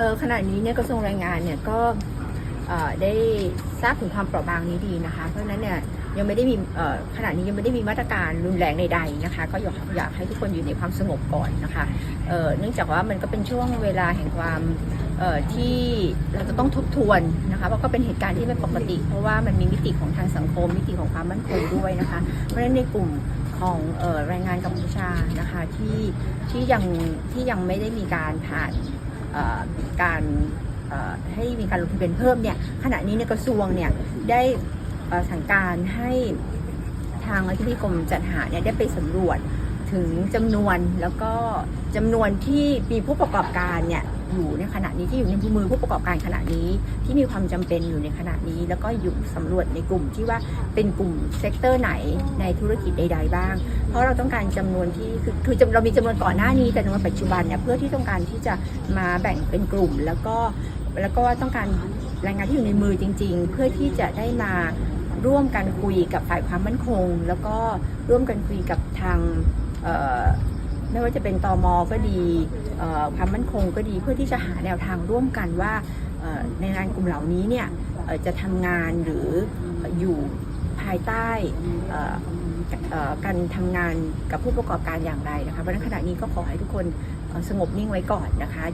ออขณะนี้เนี่ยกระทรวงแรงงานเนี่ยก็ได้ทราบถึงความเปราะบางนี้ดีนะคะ เพราะฉะนั้นเนี่ยยังไม่ได้มีขณะนี้ยังไม่ได้มีมาตรการรุนแรงใดๆนะคะ ก็อยากอยากให้ทุกคนอยู่ในความสงบก่อนนะคะเนื่องจากว่ามันก็เป็นช่วงเวลาแห่งความที่เราจะต้องทบทวนนะคะเพราะก็เป็นเหตุการณ์ที่ไม่ปกติ เพราะว่ามันมีมิติของทางสังคม มิติของความมั่นคงด้วยนะคะ เพราะฉะนั้นในกลุ่มของแรงงานกัมพูชานะคะที่ที่ยังที่ยังไม่ได้มีการผ่าน การให้มีการลงทะเบียนเพิ่มเนี่ยขณะนี้ในกระทรวงเนี่ยได้สั่งการให้ทางอธิบดีกรมจัดหาเนี่ยได้ไปสำรวจ ถึงจำนวนแล้วก็จำนวนที่มีผู้ประกอบการเนี่ยอยู่ในขณะนี้ที่อยู่ในมือผู้ประกอบการขณะนี้ ที่มีความจำเป็นอยู่ในขณะนี้ แล้วก็อยู่สำรวจในกลุ่มที่ว่าเป็นกลุ่มเซกเตอร์ไหนในธุรกิจใด ๆ บ้าง เพราะเราต้องการจำนวนที่คือคือเรามีจำนวนก่อนหน้านี้แต่จำนวนปัจจุบันเนี่ยเพื่อที่ต้องการที่จะมาแบ่งเป็นกลุ่ม แล้วก็แล้วก็ต้องการแรงงานที่อยู่ในมือจริง ๆ เพื่อที่จะได้มาร่วมกันคุยกับฝ่ายความมั่นคง แล้วก็ร่วมกันคุยกับทาง ไม่ว่าจะเป็นตอมก็ดีความมั่นคงก็ดีเพื่อที่จะหาแนวทางร่วมกันว่าในงานกลุ่มเหล่านี้เนี่ยจะทำงานหรืออยู่ภายใต้การทำงานกับผู้ประกอบการอย่างไรนะคะเพราะฉะนั้นขณะนี้ก็ขอให้ทุกคนสงบนิ่งไว้ก่อนนะคะ